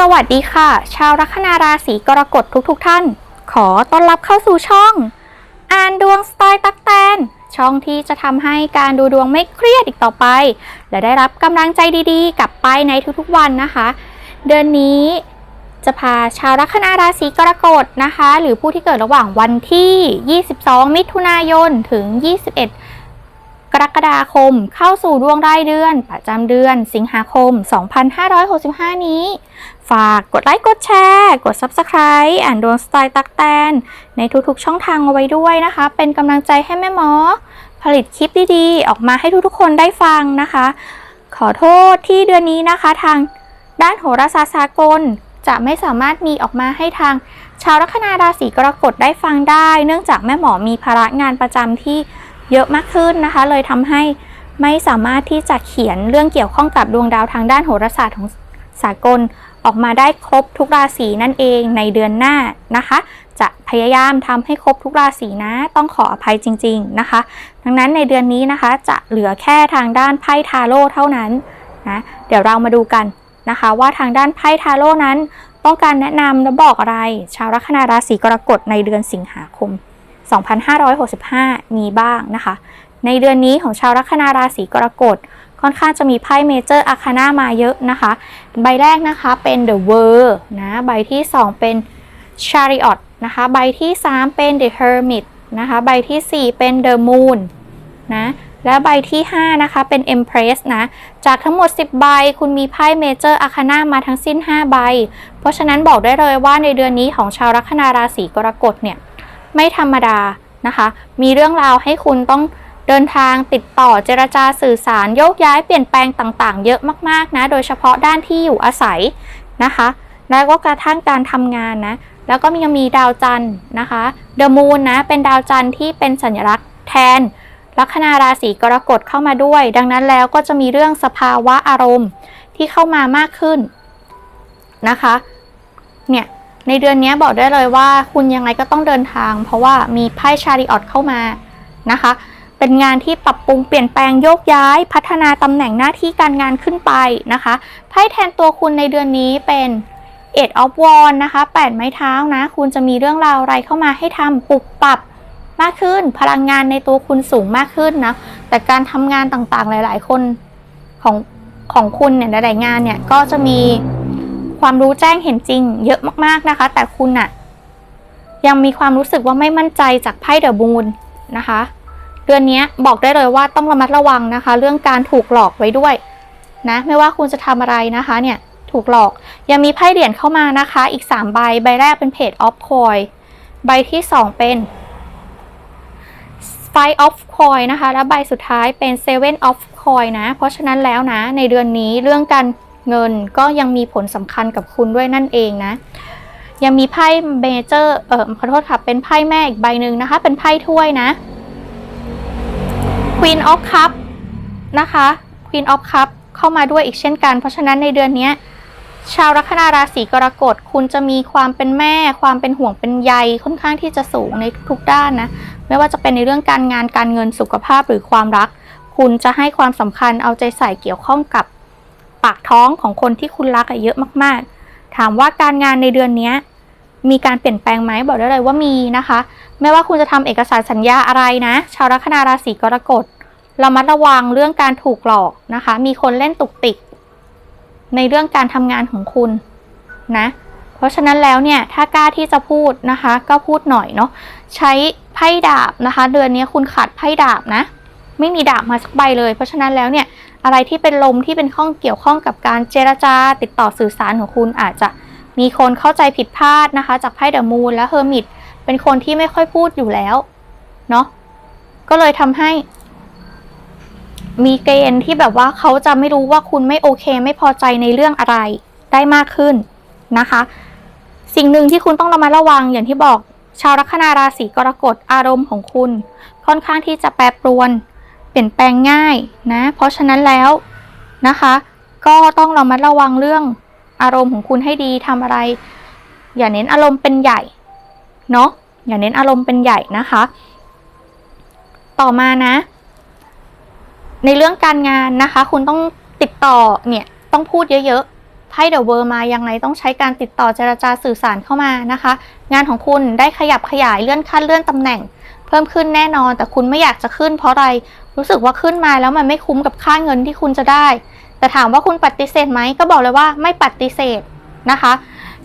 สวัสดีค่ะ ชาวลัคนาราศีกรกฎทุกๆทท่าน ขอต้อนรับเข้าสู่ช่อง อ่านดวงสไตล์ตักแตน ช่องที่จะทำให้การดูดวงไม่เครียดอีกต่อไป และได้รับกำลังใจดีๆ กลับไปในทุกๆวันนะคะ เดือนนี้จะพาชาวลัคนาราศีกรกฎนะคะ หรือผู้ที่เกิดระหว่างวันที่ 22 มิถุนายนถึง 21 กรกฎาคม เข้าสู่ดวงรายเดือน ประจำเดือน สิงหาคม 2565 นี้ ฝากกดไลค์กดแชร์ กด Subscribe อ่านดวงสไตล์ตักแตน ในทุกๆช่องทางเอาไว้ด้วยนะคะ เป็นกำลังใจให้แม่หมอ ผลิตคลิปดีๆ ออกมาให้ทุกๆคนได้ฟังนะคะ ขอโทษที่เดือนนี้นะคะทางด้านโหราศาสตร์สากลจะไม่สามารถมีออกมาให้ทาง ชาวลัคนาราศีกรกฎได้ฟังได้ เนื่องจากแม่หมอมีภาระงานประจำที่ เยอะมากขึ้นนะคะ เลยทำให้ไม่สามารถที่จะเขียนเรื่องเกี่ยวข้องกับดวงดาวทางด้านโหราศาสตร์ของสากลออกมาได้ครบทุกราศีนั่นเองในเดือนหน้านะคะ จะพยายามทำให้ครบทุกราศีนะต้องขออภัยจริง ๆนะคะ ดังนั้นในเดือนนี้นะคะ จะเหลือแค่ทางด้านไพ่ทาโร่เท่านั้นนะเดี๋ยวเรามาดูกันนะคะ ว่าทางด้านไพ่ทาโร่นั้น ต้องการแนะนำและบอกอะไร ชาวลัคนาราศีกรกฎในเดือนสิงหาคม 2565 มีบ้างนะคะ ในเดือนนี้ของชาวลัคนาราศีกรกฎค่อนข้างจะมีไพ่เมเจอร์อาคาน่ามาเยอะนะคะ ใบแรกนะคะเป็น The World นะ ใบที่ 2 เป็น Chariot นะคะ ใบที่ 3 เป็น The Hermit นะคะ ใบทีสี่ 4 เป็น The Moon นะ และใบที่ 5 นะคะ เป็น Empress นะ จากทั้งหมด 10 ใบ คุณมีไพ่เมเจอร์อาคาน่ามาทั้งสิ้น 5 ใบ เพราะฉะนั้นบอกได้เลยว่าในเดือนนี้ของชาวลัคนาราศีกรกฎเนี่ย ไม่ธรรมดานะคะ มีเรื่องราวให้คุณต้องเดินทางติดต่อเจรจาสื่อสารโยกย้ายเปลี่ยนแปลงต่างๆ เยอะมากๆนะ โดยเฉพาะด้านที่อยู่อาศัยนะคะ แล้วก็กระทั่งการทำงานนะ แล้วก็ยังมีดาวจันทร์นะคะเดอะมูนนะ เป็นดาวจันทร์ที่เป็นสัญลักษณ์แทน ลัคนาราศีกรกฎเข้ามาด้วย ดังนั้นแล้วก็จะมีเรื่องสภาวะอารมณ์ที่เข้ามามากขึ้นนะคะ เนี่ย ในเดือนนี้บอกได้เลยว่าคุณยังไงก็ต้องเดินทาง เพราะว่ามีไพ่ชาริออตเข้ามานะคะ เป็นงานที่ปรับปรุงเปลี่ยนแปลงโยกย้าย พัฒนาตำแหน่งหน้าที่การงานขึ้นไปนะคะไพ่แทนตัวคุณในเดือนนี้เป็นเอ็ดออฟวอนนะคะแปดไม้เท้านะ คุณจะมีเรื่องราวอะไรเข้ามาให้ทำปรับปรับมากขึ้น พลังงานในตัวคุณสูงมากขึ้นนะ แต่การทำงานต่างๆหลาย ๆ คนของของคุณเนี่ยหลายๆงานเนี่ยก็จะมี ความรู้แจ้งเห็นจริง เยอะมากๆนะคะ แต่คุณอะยังมีความรู้สึกว่าไม่มั่นใจจากไพ่เดอะบูนนะคะ เดือนนี้บอกได้เลยว่าต้องระมัดระวังนะคะ เรื่องการถูกหลอกไว้ด้วยนะไม่ว่าคุณจะทำอะไรนะคะ เนี่ยถูกหลอกยังมีไพ่เหรียญเข้ามานะคะ อีก 3 ใบใบแรกเป็นเพจออฟคอยใบที่ 2 เป็น Five of Coin นะคะ และใบสุดท้ายเป็น Seven of Coin นะ เพราะฉะนั้นแล้วนะ ในเดือนนี้เรื่องการ เงินก็ยังมีผลสำคัญกับคุณด้วยนั่นเองนะ ยังมีไพ่เมเจอร์เออขอโทษค่ะ เป็นไพ่แม่อีกใบหนึ่งนะคะ เป็นไพ่ถ้วยนะ Queen of Cup นะคะ Queen of Cup เข้ามาด้วยอีกเช่นกัน เพราะฉะนั้นในเดือนนี้ชาวลัคนาราศีกรกฎคุณจะมีความเป็นแม่ ความเป็นห่วงเป็นใยค่อนข้างที่จะสูงในทุกด้านนะ ไม่ว่าจะเป็นในเรื่องการงานการเงินสุขภาพหรือความรัก คุณจะให้ความสำคัญเอาใจใส่เกี่ยวข้องกับ ปากท้องของคนที่คุณรักอะเยอะมากๆ ถามว่าการงานในเดือนนี้มีการเปลี่ยนแปลงไหมบอกได้เลยว่ามีนะคะ ไม่ว่าคุณจะทำเอกสารสัญญาอะไรนะ ชาวลัคนาราศีกรกฎเรามัดระวังเรื่องการถูกหลอกนะคะ มีคนเล่นตุกติก ในเรื่องการทำงานของคุณนะ เพราะฉะนั้นแล้วเนี่ยถ้ากล้าที่จะพูดนะคะ ก็พูดหน่อยเนาะใช้ไพ่ดาบนะคะ เดือนนี้คุณขาดไพ่ดาบนะ ไม่มีดาบมาสักใบเลย เพราะฉะนั้นแล้วเนี่ยอะไรที่เป็นลมที่เป็นข้องเกี่ยวข้องกับการเจรจาติดต่อสื่อสารของคุณอาจจะมีคนเข้าใจผิดพลาดนะคะ จากไพ่เดอะมูนและเฮอร์มิตเป็นคนที่ไม่ค่อยพูดอยู่แล้วเนาะก็เลยทำให้ มีเกณฑ์ที่แบบว่าเขาจะไม่รู้ว่าคุณไม่โอเค ไม่พอใจในเรื่องอะไรได้มากขึ้นนะคะ สิ่งหนึ่งที่คุณต้องระมัดระวังอย่างที่บอกชาวลัคนาราศีกรกฎอารมณ์ของคุณ ค่อนข้างที่จะแปรปรวน ลี่ยนแปลงง่ายนะ เพราะฉะนั้นแล้วนะคะ ก็ต้องระมัดระวังเรื่องอารมณ์ของคุณให้ดีทำอะไร อย่าเน้นอารมณ์เป็นใหญ่เนาะอย่าเน้นอารมณ์เป็นใหญ่นะคะ ต่อมานะ ในเรื่องการงานนะคะ คุณต้องติดต่อเนี่ยต้องพูดเยอะๆไพ่เดอะเวอร์มายังไงต้องใช้การติดต่อเจรจาสื่อสารเข้ามานะคะ งานของคุณได้ขยับขยายเลื่อนขั้นเลื่อนตำแหน่ง เพิ่มขึ้นแน่นอน แต่คุณไม่อยากจะขึ้น เพราะอะไรรู้สึกว่าขึ้นมาแล้วมันไม่คุ้มกับค่าเงินที่คุณจะได้ แต่ถามว่าคุณปฏิเสธไหมก็บอกเลยว่าไม่ปฏิเสธนะคะ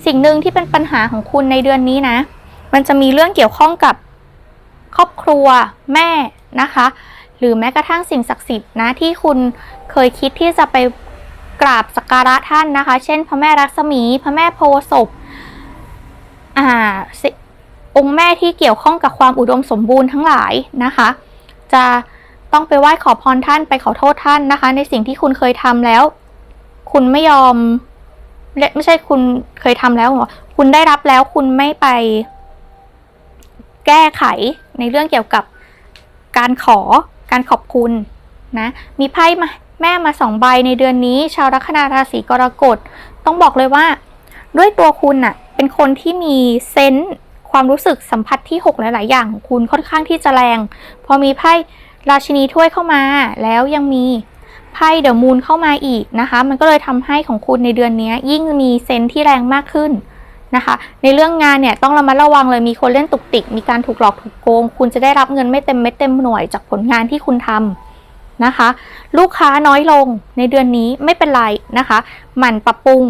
สิ่งหนึ่งที่เป็นปัญหาของคุณในเดือนนี้นะ มันจะมีเรื่องเกี่ยวข้องกับครอบครัวแม่นะคะ หรือแม้กระทั่งสิ่งศักดิ์สิทธิ์นะที่คุณเคยคิดที่จะไปกราบสักการะท่านนะคะ เช่น พระแม่รักษมี พระแม่โพศพอ่าสิ องค์แม่ที่เกี่ยวข้องกับความอุดมสมบูรณ์ทั้งหลายนะคะ จะต้องไปไหว้ขอพรท่านไปขอโทษท่านนะคะ ในสิ่งที่คุณเคยทำแล้ว คุณไม่ยอมและไม่ใช่คุณเคยทำแล้วหรอคุณได้รับแล้วคุณไม่ไป แก้ไขในเรื่องเกี่ยวกับการขอการขอบคุณนะมีไพ่มาแม่มาสองใบในเดือนนี้ ชาวลัคนาราศีกรกฎต้องบอกเลยว่า ด้วยตัวคุณน่ะ เป็นคนที่มีเซนส์ ความรู้สึกสัมผัสที่ 6 หลาย ๆ อย่างของคุณค่อนข้างที่จะแรง พอมีไพ่ราชินีถ้วยเข้ามา แล้วยังมีไพ่เดอะมูนเข้ามาอีกนะคะ มันก็เลยทำให้ของคุณในเดือนนี้ยิ่งมีเซนที่แรงมากขึ้นนะคะ ในเรื่องงานเนี่ยต้องระมัดระวังเลยมีคนเล่นตุกติก มีการถูกหลอกถูกโกง คุณจะได้รับเงินไม่เต็มเม็ดเต็มหน่วยจากผลงานที่คุณทำนะคะ ลูกค้าน้อยลงในเดือนนี้ไม่เป็นไรนะคะ หมั่นปรับปรุง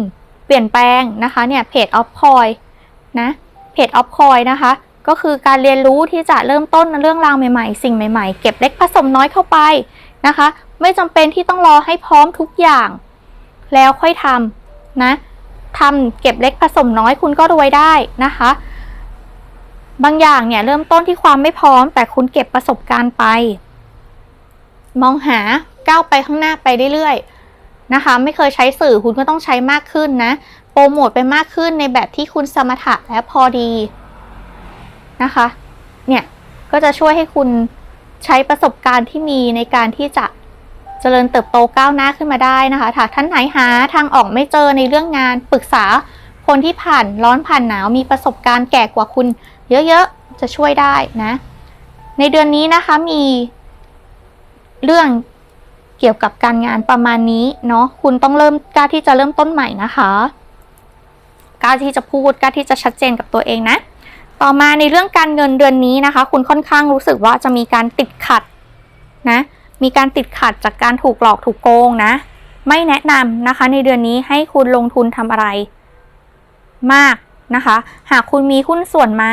เปลี่ยนแปลงนะคะเนี่ยเพจออฟคอยนะ เพจออฟคอยนะคะ ก็คือการเรียนรู้ที่จะเริ่มต้นเรื่องราวใหม่ๆ สิ่งใหม่ๆ เก็บเล็กผสมน้อยเข้าไปนะคะ ไม่จำเป็นที่ต้องรอให้พร้อมทุกอย่าง แล้วค่อยทำนะทำเก็บเล็กผสมน้อยคุณก็รวยได้นะคะ บางอย่างเนี่ยเริ่มต้นที่ความไม่พร้อม แต่คุณเก็บประสบการณ์ไป มองหาก้าวไปข้างหน้าไปเรื่อยๆนะคะ ไม่เคยใช้สื่อคุณก็ต้องใช้มากขึ้นนะ โปรโมทไปมากขึ้นในแบบที่คุณสมถะและพอดีนะคะ เนี่ยก็จะช่วยให้คุณใช้ประสบการณ์ที่มีในการที่จะเจริญเติบโตก้าวหน้าขึ้นมาได้นะคะถ้าท่านไหนหาทางออกไม่เจอในเรื่องงานปรึกษาคนที่ผ่านร้อนผ่านหนาวมีประสบการณ์แก่กว่าคุณ เยอะๆจะช่วยได้นะ ในเดือนนี้นะคะมีเรื่องเกี่ยวกับการงานประมาณนี้เนาะคุณต้องเริ่มกล้าที่จะเริ่มต้นใหม่นะคะ กล้าที่จะพูดกล้าที่จะชัดเจนกับตัวเองนะ ต่อมาในเรื่องการเงินเดือนนี้นะคะ คุณค่อนข้างรู้สึกว่าจะมีการติดขัดนะ มีการติดขัดจากการถูกหลอกถูกโกงนะ ไม่แนะนำนะคะ ในเดือนนี้ให้คุณลงทุนทำอะไร มากนะคะ หากคุณมีหุ้นส่วนมา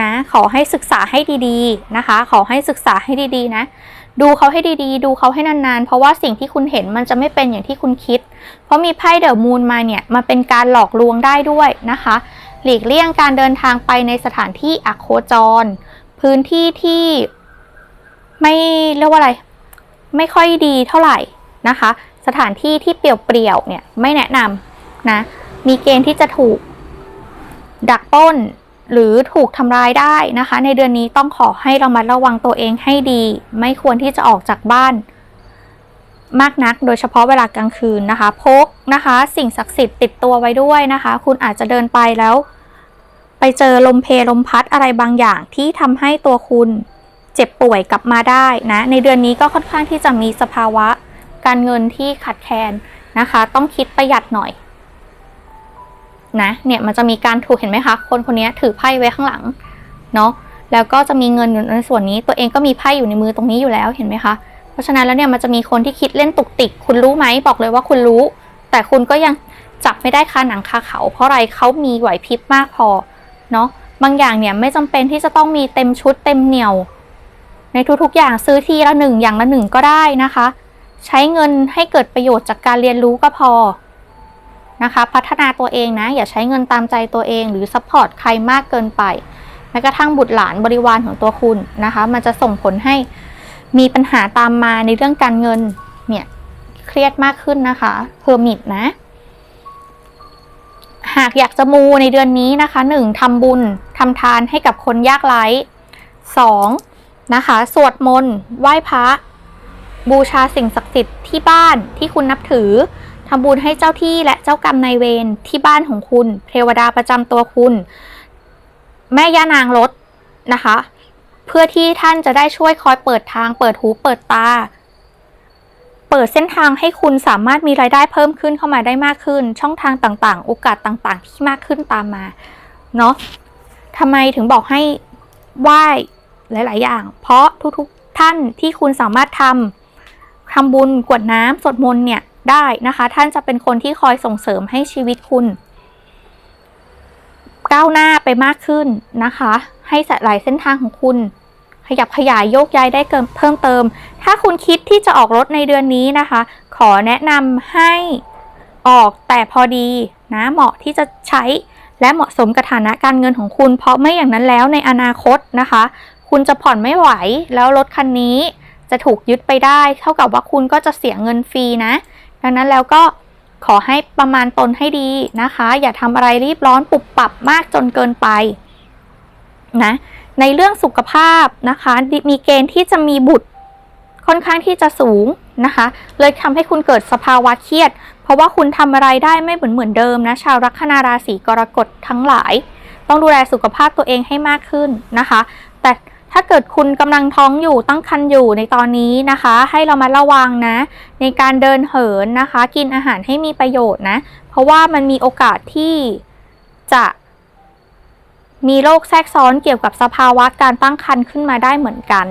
นะ ขอให้ศึกษาให้ดีๆนะคะ ขอให้ศึกษาให้ดีๆนะ ดูเขาให้ดีๆ ดูเขาให้นานๆ เพราะว่าสิ่งที่คุณเห็นมันจะไม่เป็นอย่างที่คุณคิด ราะมีไพ่เดอะมูนมาเนี่ยมาเป็นการหลอกลวงได้ด้วยนะคะ หลีกเลี่ยงการเดินทางไปในสถานที่อโคจร พื้นที่ที่ไม่เรียกว่าอะไร ไม่ค่อยดีเท่าไหร่นะคะ สถานที่ที่เปลี่ยวๆเนี่ยไม่แนะนำนะ มีเกณฑ์ที่จะถูกดักปล้นหรือถูกทำร้ายได้นะคะ ในเดือนนี้ต้องขอให้ระมัดระวังตัวเองให้ดี ไม่ควรที่จะออกจากบ้าน มากนัก โดยเฉพาะเวลากลางคืนนะคะ พกนะคะ สิ่งศักดิ์สิทธิ์ติดตัวไว้ด้วยนะคะ คุณอาจจะเดินไปแล้ว ไปเจอลมเพลลมพัดอะไรบางอย่างที่ทำให้ตัวคุณเจ็บป่วยกลับมาได้นะ ในเดือนนี้ก็ค่อนข้างที่จะมีสภาวะการเงินที่ขัดแคลนนะคะ ต้องคิดประหยัดหน่อยนะเนี่ยมันจะมีการถูกเห็นไหมคะ คนคนนี้ถือไพ่ไว้ข้างหลังเนาะแล้วก็จะมีเงินอยู่ในส่วนนี้ ตัวเองก็มีไพ่อยู่ในมือตรงนี้อยู่แล้วเห็นไหมคะ เพราะฉะนั้นแล้วเนี่ยมันจะมีคนที่คิดเล่นตุกติก คุณรู้ไหมบอกเลยว่าคุณรู้ แต่คุณก็ยังจับไม่ได้คาหนังคาเขา เพราะอะไรเขามีไหวพริบมากพอเนาะบางอย่างเนี่ยไม่จำเป็นที่จะต้องมีเต็มชุดเต็มเหนียว ในทุกๆอย่างซื้อทีละหนึ่งอย่างละหนึ่งก็ได้นะคะ ใช้เงินให้เกิดประโยชน์จากการเรียนรู้ก็พอนะคะพัฒนาตัวเองนะ อย่าใช้เงินตามใจตัวเอง หรือซัพพอร์ตใครมากเกินไปแม้กระทั่งบุตรหลานบริวารของตัวคุณนะคะ มันจะส่งผลให้ มีปัญหาตามมาในเรื่องการเงินเนี่ยเครียดมากขึ้นนะคะเพอร์มิดนะ หากอยากจะมูในเดือนนี้นะคะหนึ่งทำบุญทำทานให้กับคนยากไร้สองนะคะ สวดมนต์ไหว้พระ บูชาสิ่งศักดิ์สิทธิ์ที่บ้านที่คุณนับถือทำบุญให้เจ้าที่และเจ้ากรรมนายเวรที่บ้านของคุณ เทวดาประจำตัวคุณ แม่ย่านางรถนะคะ พื่อที่ท่านจะได้ช่วยคอยเปิดทาง เปิดหูเปิดตา เปิดเส้นทางให้คุณสามารถมีรายได้เพิ่มขึ้นเข้ามาได้มากขึ้น ช่องทางต่างๆ โอกาสต่างๆ ที่มากขึ้นตามมาเนาะทำไมถึงบอกให้ไหว้หลาย ๆ อย่าง เพราะทุกๆท่านที่คุณสามารถทำทำบุญกวดน้ำสวดมนต์เนี่ยได้นะคะ ท่านจะเป็นคนที่คอยส่งเสริมให้ชีวิตคุณ ก้าวหน้าไปมากขึ้นนะคะ ให้หลายเส้นทางของคุณ ยับขยายโยกย้ายได้เกินเพิ่มเติม ถ้าคุณคิดที่จะออกรถในเดือนนี้นะคะ ขอแนะนำให้ออกแต่พอดีนะเหมาะที่จะใช้และเหมาะสมกับฐานะการเงินของคุณ เพราะไม่อย่างนั้นแล้วในอนาคตนะคะ คุณจะผ่อนไม่ไหวแล้วรถคันนี้จะถูกยึดไปได้ เท่ากับว่าคุณก็จะเสียเงินฟรีนะ ดังนั้นแล้วก็ขอให้ประมาณตนให้ดีนะคะ อย่าทำอะไรรีบร้อนปุบปับมากจนเกินไปนะ ในเรื่องสุขภาพนะคะ มีเกณฑ์ที่จะมีบุตรค่อนข้างที่จะสูงนะคะ เลยทำให้คุณเกิดสภาวะเครียด เพราะว่าคุณทำอะไรได้ไม่เหมือนเหมือนเดิมนะ ชาวลัคนาราศีกรกฎทั้งหลาย ต้องดูแลสุขภาพตัวเองให้มากขึ้นนะคะ แต่ถ้าเกิดคุณกำลังท้องอยู่ตั้งครรภ์อยู่ในตอนนี้นะคะ ให้เรามาระวังนะ ในการเดินเหินนะคะ กินอาหารให้มีประโยชน์นะ เพราะว่ามันมีโอกาสที่จะ มีโรคแทรกซ้อนเกี่ยวกับสภาวะการตั้งครรภ์ขึ้นมาได้เหมือนกัน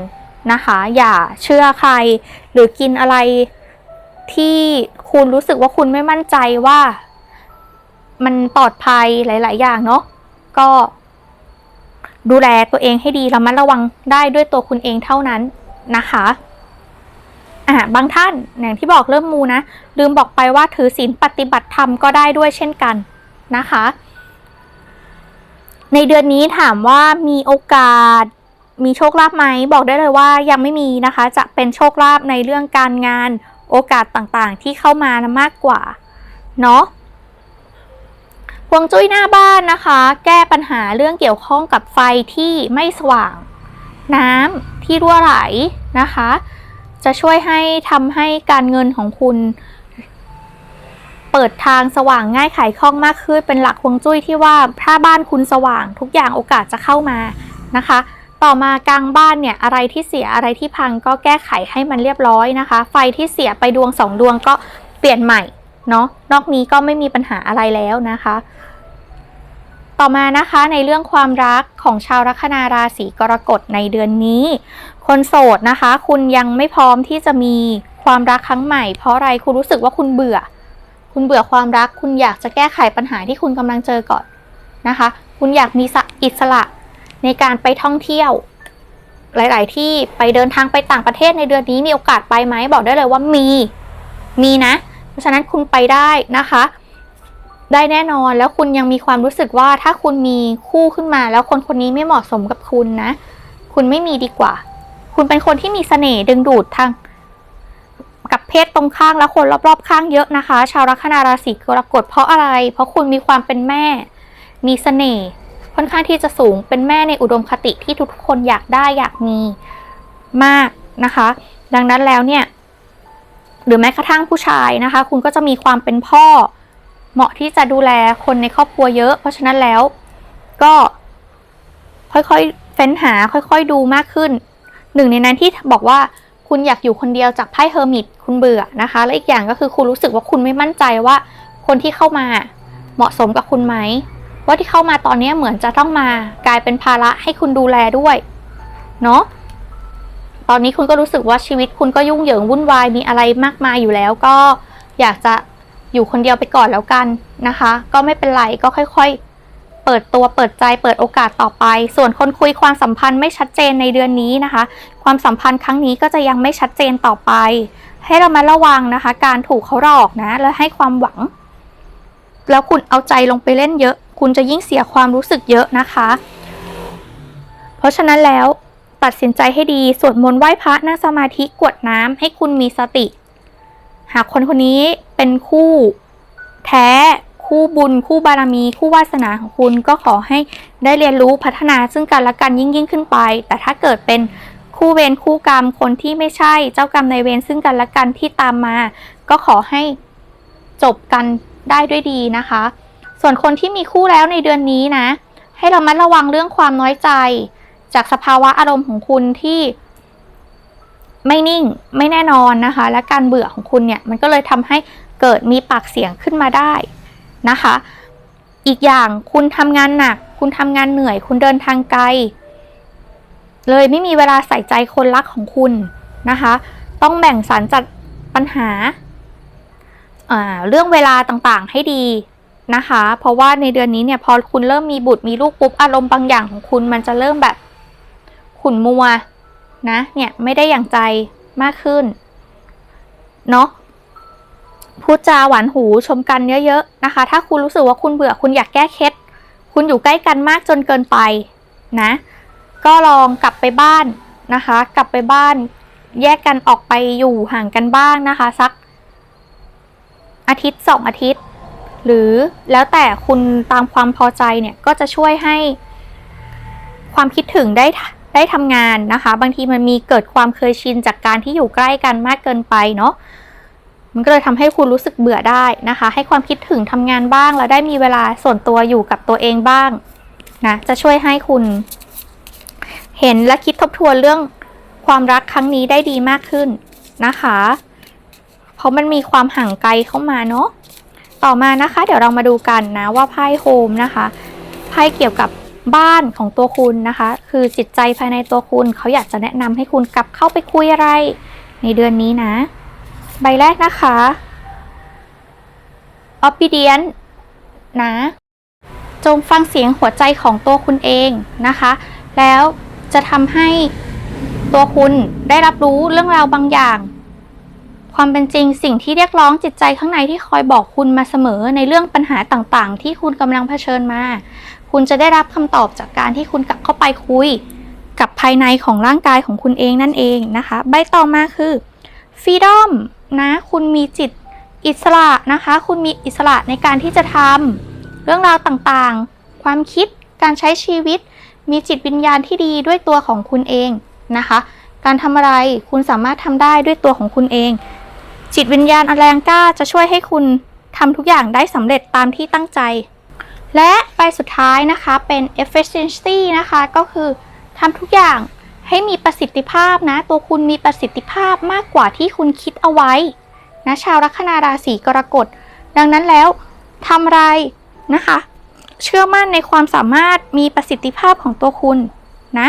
นะคะ อย่าเชื่อใคร หรือกินอะไรที่คุณรู้สึกว่าคุณไม่มั่นใจว่ามันปลอดภัยหลาย ๆ อย่างเนาะก็ดูแลตัวเองให้ดีระมัดระวังได้ด้วยตัวคุณเองเท่านั้นนะคะอ่าบางท่านอย่างที่บอกเริ่มมูนะ ลืมบอกไปว่าถือศีลปฏิบัติธรรมก็ได้ด้วยเช่นกันนะคะ ในเดือนนี้ถามว่ามีโอกาสมีโชคลาภไหมบอกได้เลยว่ายังไม่มีนะคะ จะเป็นโชคลาภในเรื่องการงานโอกาสต่างๆ ที่เข้ามานะมากกว่าเนาะฮวงจุ้ยหน้าบ้านนะคะ แก้ปัญหาเรื่องเกี่ยวข้องกับไฟที่ไม่สว่าง น้ำที่รั่วไหลนะคะ จะช่วยให้ทำให้การเงินของคุณ เปิดทางสว่างง่ายไขคล่องมากขึ้น เป็นหลักฮวงจุ้ยที่ว่าถ้าบ้านคุณสว่างทุกอย่างโอกาสจะเข้ามานะคะ ต่อมากลางบ้านเนี่ยอะไรที่เสียอะไรที่พังก็แก้ไขให้มันเรียบร้อยนะคะ ไฟที่เสียไปดวงสองดวงก็เปลี่ยนใหม่เนาะนอกนี้ก็ไม่มีปัญหาอะไรแล้วนะคะ ต่อมานะคะในเรื่องความรักของชาวลัคนาราศีกรกฎในเดือนนี้ คนโสดนะคะ คุณยังไม่พร้อมที่จะมีความรักครั้งใหม่ เพราะอะไรคุณรู้สึกว่าคุณเบื่อ คุณเบื่อความรัก คุณอยากจะแก้ไขปัญหาที่คุณกำลังเจอก่อนนะคะ คุณอยากมีอิสระในการไปท่องเที่ยว หลาย ๆ ที่ไปเดินทางไปต่างประเทศในเดือนนี้มีโอกาสไปไหมบอกได้เลยว่ามี มีนะ เพราะฉะนั้นคุณไปได้นะคะ ได้แน่นอนแล้วคุณยังมีความรู้สึกว่าถ้าคุณมีคู่ขึ้นมา แล้วคนคนนี้ไม่เหมาะสมกับคุณนะ คุณไม่มีดีกว่า คุณเป็นคนที่มีเสน่ห์ดึงดูดทาง กับเพศตรงข้างและคนรอบๆ ข้างเยอะนะคะ ชาวลัคนาราศีกรกฎเพราะอะไร เพราะคุณมีความเป็นแม่ มีเสน่ห์ค่อนข้างที่จะสูงเป็นแม่ในอุดมคติที่ทุกคนอยากได้อยากมีมากนะคะ ดังนั้นแล้วเนี่ยหรือแม้กระทั่งผู้ชายนะคะ คุณก็จะมีความเป็นพ่อ เหมาะที่จะดูแลคนในครอบครัวเยอะ เพราะฉะนั้นแล้วก็ค่อยๆเฟ้นหาค่อยๆดูมากขึ้น หนึ่งในนั้นที่บอกว่า คุณอยากอยู่คนเดียวจากไพ่เฮอร์มิตคุณเบื่อนะคะ และอีกอย่างก็คือคุณรู้สึกว่าคุณไม่มั่นใจว่า คนที่เข้ามาเหมาะสมกับคุณไหมว่าที่เข้ามาตอนนี้เหมือนจะต้องมากลายเป็นภาระให้คุณดูแลด้วยเนาะตอนนี้คุณก็รู้สึกว่าชีวิตคุณก็ยุ่งเหยิงวุ่นวายมีอะไรมากมายอยู่แล้วก็อยากจะอยู่คนเดียวไปก่อนแล้วกันนะคะ ก็ไม่เป็นไรก็ค่อย ๆ ปิดตัวเปิดใจเปิดโอกาสต่อไป ส่วนคนคุยความสัมพันธ์ไม่ชัดเจนในเดือนนี้นะคะ ความสัมพันธ์ครั้งนี้ก็จะยังไม่ชัดเจนต่อไป ให้เรามาระวังนะคะ การถูกเขาหลอกนะ และให้ความหวัง แล้วคุณเอาใจลงไปเล่นเยอะ คุณจะยิ่งเสียความรู้สึกเยอะนะคะ เพราะฉะนั้นแล้วตัดสินใจให้ดีสวดมนต์ไหว้พระนั่งสมาธิกวดน้ำให้คุณมีสติ หากคนคนนี้เป็นคู่แท้ คู่บุญ คู่บารมี คู่วาสนาของคุณก็ขอให้ได้เรียนรู้พัฒนาซึ่งกันและกันยิ่งยิ่งขึ้นไป แต่ถ้าเกิดเป็นคู่เวรคู่กรรมคนที่ไม่ใช่เจ้ากรรมในเวรซึ่งกันและกันที่ตามมา ก็ขอให้จบกันได้ด้วยดีนะคะ ส่วนคนที่มีคู่แล้วในเดือนนี้นะ ให้เรามัดระวังเรื่องความน้อยใจ จากสภาวะอารมณ์ของคุณที่ไม่นิ่งไม่แน่นอนนะคะ และการเบื่อของคุณเนี่ยมันก็เลยทำให้เกิดมีปากเสียงขึ้นมาได้ นะคะ อีกอย่างคุณทำงานหนัก คุณทำงานเหนื่อย คุณเดินทางไกล เลยไม่มีเวลาใส่ใจคนรักของคุณนะคะ ต้องแบ่งสรรจัดปัญหาเรื่องเวลาต่างๆให้ดีนะคะ เพราะว่าในเดือนนี้เนี่ยพอคุณเริ่มมีบุตรมีลูกปุ๊บอารมณ์บางอย่างของคุณมันจะเริ่มแบบขุ่นมัวนะเนี่ยไม่ได้อย่างใจมากขึ้นเนาะ พูดจาหวานหูชมกันเยอะๆนะคะ ถ้าคุณรู้สึกว่าคุณเบื่อคุณอยากแก้เคล็ดคุณอยู่ใกล้กันมากจนเกินไปนะ ก็ลองกลับไปบ้านนะคะ กลับไปบ้านแยกกันออกไปอยู่ห่างกันบ้างนะคะ สัก อาทิตย์สองอาทิตย์ หรือแล้วแต่คุณตามความพอใจเนี่ยก็จะช่วยให้ ความคิดถึงได้ได้ทำงานนะคะ บางทีมันมีเกิดความเคยชินจากการที่อยู่ใกล้กันมากเกินไปเนาะ มันก็เลยทำให้คุณรู้สึกเบื่อได้นะคะ ให้ความคิดถึงทำงานบ้าง แล้วได้มีเวลาส่วนตัวอยู่กับตัวเองบ้างนะจะช่วยให้คุณ เห็นและคิดทบทวนเรื่องความรักครั้งนี้ได้ดีมากขึ้นนะคะ เพราะมันมีความห่างไกลเข้ามาเนาะต่อมานะคะ เดี๋ยวเรามาดูกันนะว่าไพ่โฮมนะคะไพ่เกี่ยวกับบ้านของตัวคุณนะคะ คือจิตใจภายในตัวคุณเขาอยากจะแนะนำให้คุณกลับเข้าไปคุยอะไร ในเดือนนี้นะ ใบแรกนะคะ obedient นะ จงฟังเสียงหัวใจของตัวคุณเองนะคะ แล้วจะทำให้ตัวคุณได้รับรู้เรื่องราวบางอย่าง ความเป็นจริงสิ่งที่เรียกร้องจิตใจข้างในที่คอยบอกคุณมาเสมอในเรื่องปัญหาต่างๆ ที่คุณกำลังเผชิญมา คุณจะได้รับคำตอบจากการที่คุณกลับเข้าไปคุย กับภายในของร่างกายของคุณเองนั่นเองนะคะ ใบต่อมาคือ freedom นะ คุณมีจิตอิสระนะคะ คุณมีอิสระในการที่จะทำเรื่องราวต่างๆ ความคิดการใช้ชีวิต มีจิตวิญญาณที่ดีด้วยตัวของคุณเองนะคะ การทำอะไรคุณสามารถทำได้ด้วยตัวของคุณเอง จิตวิญญาณอแรงกล้าจะช่วยให้คุณทำทุกอย่างได้สำเร็จตามที่ตั้งใจ และใบสุดท้ายนะคะเป็น efficiency นะคะก็คือทำทุกอย่าง ให้มีประสิทธิภาพนะ ตัวคุณมีประสิทธิภาพมากกว่าที่คุณคิดเอาไว้นะชาวลัคนาราศีกรกฎ ดังนั้นแล้วทำอะไรนะคะ เชื่อมั่นในความสามารถมีประสิทธิภาพของตัวคุณนะ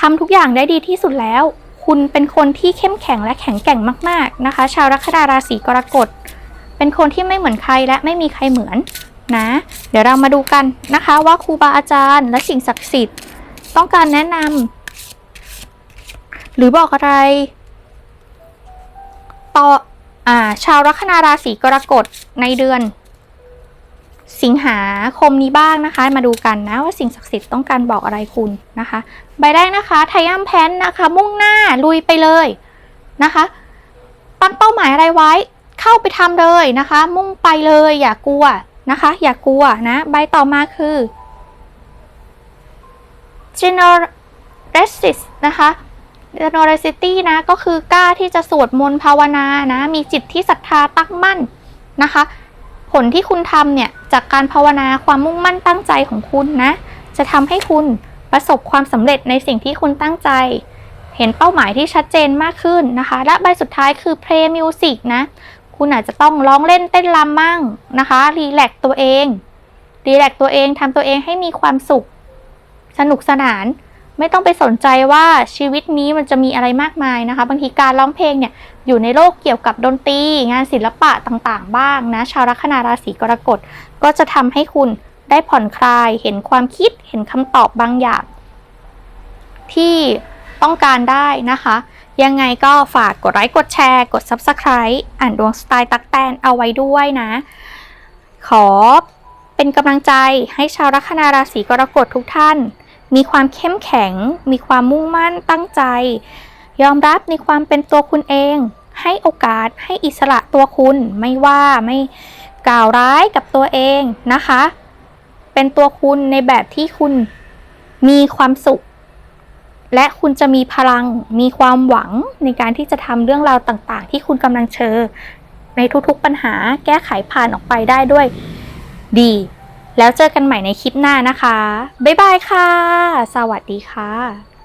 ทำทุกอย่างได้ดีที่สุดแล้ว คุณเป็นคนที่เข้มแข็งและแข็งแกร่งมาก ๆนะคะ ชาวลัคนาราศีกรกฎ เป็นคนที่ไม่เหมือนใครและไม่มีใครเหมือนนะ เดี๋ยวเรามาดูกันนะคะว่าครูบาอาจารย์และสิ่งศักดิ์สิทธิ์ ต้องการแนะนำ หรือบอกอะไรต่ออ่า ชาวลัคนาราศีกรกฎในเดือน สิงหาคมนี้บ้างนะคะ มาดูกันนะว่าสิ่งศักดิ์สิทธิ์ต้องการบอกอะไรคุณนะคะ ใบแรกนะคะไทยัมแพนนะคะ มุ่งหน้าลุยไปเลยนะคะ ตั้งเป้าหมายอะไรไว้ เข้าไปทำเลยนะคะ มุ่งไปเลย อย่ากลัวนะคะ อย่ากลัวนะ ใบต่อมาคือ generousness นะคะ generosity นะก็คือกล้าที่จะสวดมนต์ภาวนานะมีจิตที่ศรัทธาตั้งมั่นนะคะ ผลที่คุณทำเนี่ยจากการภาวนาความมุ่งมั่นตั้งใจของคุณนะ จะทำให้คุณประสบความสำเร็จในสิ่งที่คุณตั้งใจ เห็นเป้าหมายที่ชัดเจนมากขึ้นนะคะ และใบสุดท้ายคือ play music นะ คุณอาจจะต้องร้องเล่นเต้นรำมั่งนะคะรีแลกตัวเองรีแลกตัวเองทำตัวเองให้มีความสุข สนุกสนาน ไม่ต้องไปสนใจว่าชีวิตนี้มันจะมีอะไรมากมายนะคะ บางทีการร้องเพลงเนี่ยอยู่ในโลกเกี่ยวกับดนตรีงานศิลปะต่างๆ บ้างนะ ชาวลัคนาราศีกรกฎก็จะทำให้คุณได้ผ่อนคลาย เห็นความคิดเห็นคำตอบบางอย่าง ที่ต้องการได้นะคะ ยังไงก็ฝากกดไลค์กดแชร์ กด Subscribe อ่านดวงสไตล์ตักแตนเอาไว้ด้วยนะ ขอเป็นกำลังใจให้ชาวลัคนาราศีกรกฎทุกท่าน มีความเข้มแข็ง มีความมุ่งมั่นตั้งใจ ยอมรับในความเป็นตัวคุณเอง ให้โอกาสให้อิสระตัวคุณ ไม่ว่าไม่กล่าวร้ายกับตัวเองนะคะ เป็นตัวคุณในแบบที่คุณมีความสุข และคุณจะมีพลัง มีความหวังในการที่จะทำเรื่องราวต่างๆ ที่คุณกำลังเจอในทุกๆปัญหาแก้ไขผ่านออกไปได้ด้วยดี แล้วเจอกันใหม่ในคลิปหน้านะคะ บ๊ายบายค่ะ สวัสดีค่ะ